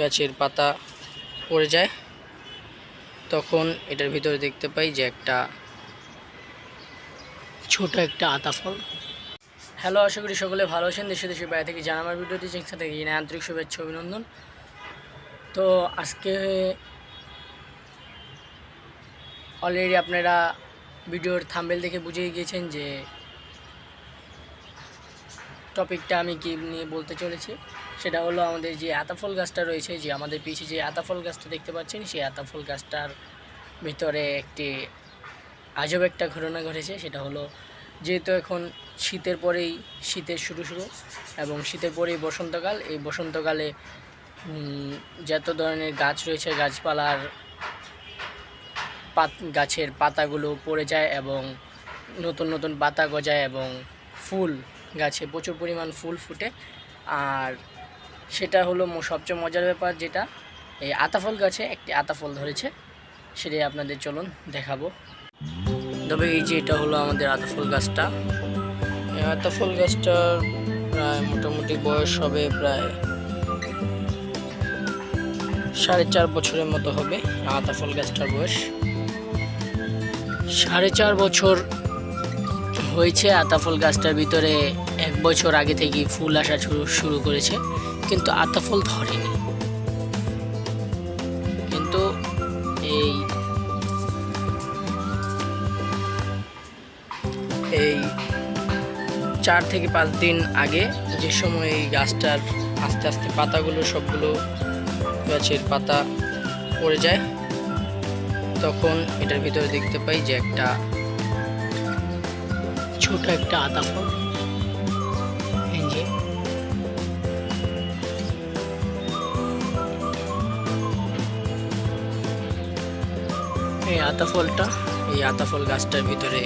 গাছের পাতা পড়ে যায়। তখন এটার ভিতরে দেখতে পাই যে একটা ছোট একটা আতা ফল হ্যালো, আশা করি সকলে ভালো আছেন। দেশে দেশে বাইরে থেকে জানা আমার ভিডিওটি চিকিৎসা থেকে জানাই আন্তরিক শুভেচ্ছা অভিনন্দন। তো আজকে অলরেডি আপনারা ভিডিওর থাম্বেল দেখে বুঝেই গিয়েছেন যে টপিকটা আমি কি নিয়ে বলতে চলেছি। সেটা হলো আমাদের যে আতাফল গাছটা রয়েছে, যে আমাদের পিছিয়ে যে আতাফল গাছটা দেখতে পাচ্ছেন, সেই আতাফল গাছটার ভিতরে একটি আজব একটা ঘটনা ঘটেছে। সেটা হলো যেহেতু এখন শীতের পরেই, শীতের শুরু শুরু এবং শীতের পরেই বসন্তকাল, এই বসন্তকালে যত ধরনের গাছ রয়েছে, গাছপালার পাত, গাছের পাতাগুলো পড়ে যায় এবং নতুন নতুন পাতা গজায় এবং ফুল গাছে প্রচুর পরিমাণ ফুল ফুটে। আর সেটা হলো সবচেয়ে মজার ব্যাপার যেটা, এই আতাফল গাছে একটি আতাফল ধরেছে, সেটাই আপনাদের চলুন দেখাবো। তবে এই যে এটা হলো আমাদের আতাফল গাছটা। আতাফল গাছটার প্রায় মোটামুটি বয়স হবে প্রায় সাড়ে চার বছরের মতো হবে আতাফল গাছটার বয়স। সাড়ে চার বছর হয়েছে আতাফল গাছটার ভিতরে বছর আগে থেকে ফুল আসা শুরু শুরু করেছে, কিন্তু আতাফল ধরেনি। কিন্তু এই এই চার থেকে পাঁচ দিন আগে যে সময় এই গাছটার আস্তে আস্তে পাতাগুলো সবগুলো গাছের পাতা পড়ে যায়, তখন এটার ভিতরে দেখতে পাই যে একটা ছোট একটা আতা ফল। এই আতা ফলটা, এই আতা ফল গাছটার ভিতরে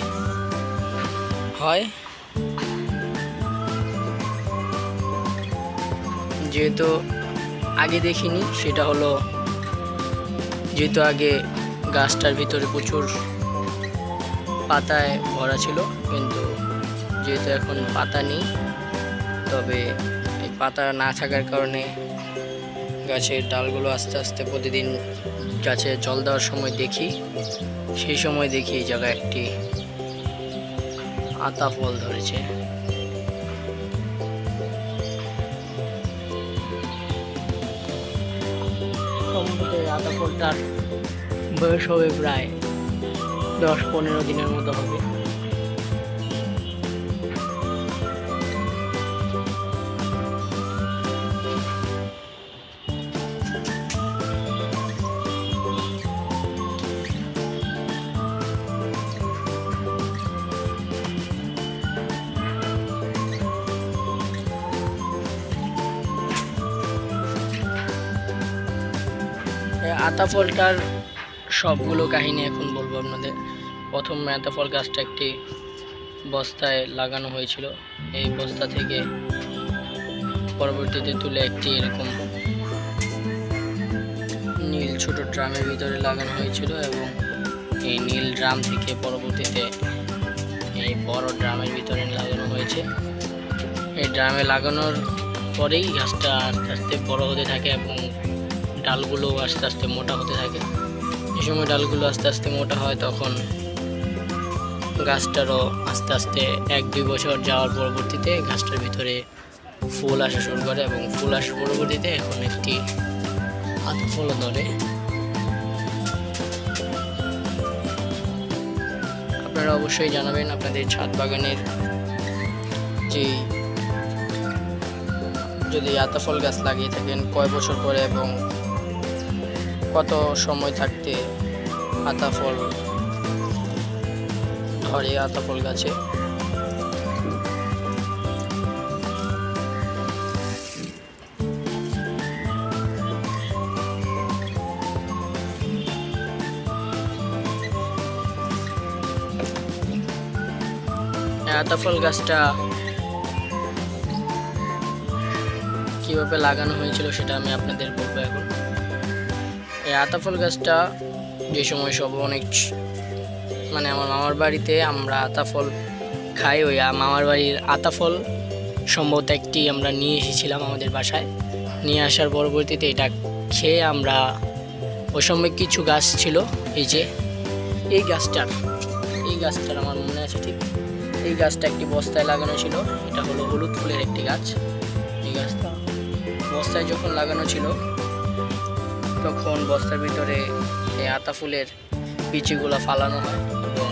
হয়। যেহেতু আগে দেখিনি, সেটা হলো যেহেতু আগে গাছটার ভিতরে প্রচুর পাতায় ভরা ছিল, কিন্তু যেহেতু এখন পাতা নেই তবে এই পাতা না থাকার কারণে গাছের ডালগুলো আস্তে আস্তে প্রতিদিন গাছে জল দেওয়ার সময় দেখি। সেই সময় দেখি এই জায়গায় একটি আতা ফল ধরেছে। আতা ফলটার বয়স হবে প্রায় দশ পনেরো দিনের মতো হবে। এই আতা ফলটার সবগুলো কাহিনী এখন বলব আপনাদের। প্রথম আতা ফল গাছটা একটি বস্তায় লাগানো হয়েছিল। এই বস্তা থেকে পরবর্তীতে তুলে একটি এরকম নীল ছোট ড্রামের ভিতরে লাগানো হয়েছিল এবং এই নীল ড্রাম থেকে পরবর্তীতে এই বড় ড্রামের ভিতরে লাগানো হয়েছে। এই ড্রামে লাগানোর পরেই গাছটা আস্তে আস্তে বড় হতে থাকে এবং ডালগুলো আস্তে আস্তে মোটা হতে থাকে। যে সময় ডালগুলো আস্তে আস্তে মোটা হয়, তখন গাছটারও আস্তে আস্তে এক দুই বছর যাওয়ার পরবর্তীতে গাছটার ভিতরে ফুল আসা শুরু করে এবং ফুল আসার পরবর্তীতে এখন একটি আত ফুলও ধরে। আপনারা অবশ্যই জানাবেন আপনাদের ছাদ বাগানের যে যদি আতাফল গাছ লাগিয়ে থাকেন কয় বছর পরে এবং কত সময় থাকতে আতা ফল ধরে আতা ফল গাছে? এই আতা ফল গাছটা কীভাবে লাগানো হয়েছিল সেটা আমি আপনাদের বলব এখন। এই আতাফল গাছটা যে সময় সব অনেক মানে আমার মামার বাড়িতে আমরা আতাফল খাই, ওই মামার বাড়ির আতাফল সম্ভবত একটি আমরা নিয়ে এসেছিলাম আমাদের বাসায়। নিয়ে আসার পরবর্তীতে এটা খেয়ে আমরা ওই সময় কিছু গাছ ছিল, এই যে, এই গাছটার এই গাছটার আমার মনে আছে ঠিক, এই গাছটা একটি বস্তায় লাগানো ছিল, এটা হলো হলুদ ফুলের একটি গাছ। এই গাছটা বস্তায় যখন লাগানো ছিল তখন বস্তার ভিতরে এই আতা ফুলের বিচিগুলো ফালানো হয় এবং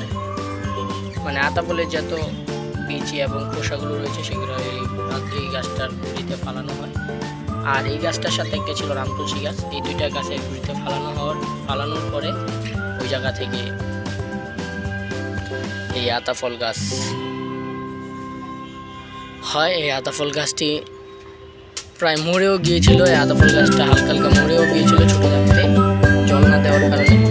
মানে আতা ফুলের যত বিচি এবং খোসাগুলো রয়েছে সেগুলো এই এই গাছটার গুড়িতে ফালানো হয়। আর এই গাছটার সাথে একটা ছিল রামতুলসী গাছ। এই দুইটা গাছের গুড়িতে ফালানো হওয়ার, ফালানোর পরে ওই জায়গা থেকে এই আতা ফল গাছ হয়। এই আতা ফল গাছটি প্রায় মরেও গিয়েছিল এত ফুল গাছটা হালকা হালকা মরেও গিয়েছিল ছোটো থাকতে জল না দেওয়ার কারণে।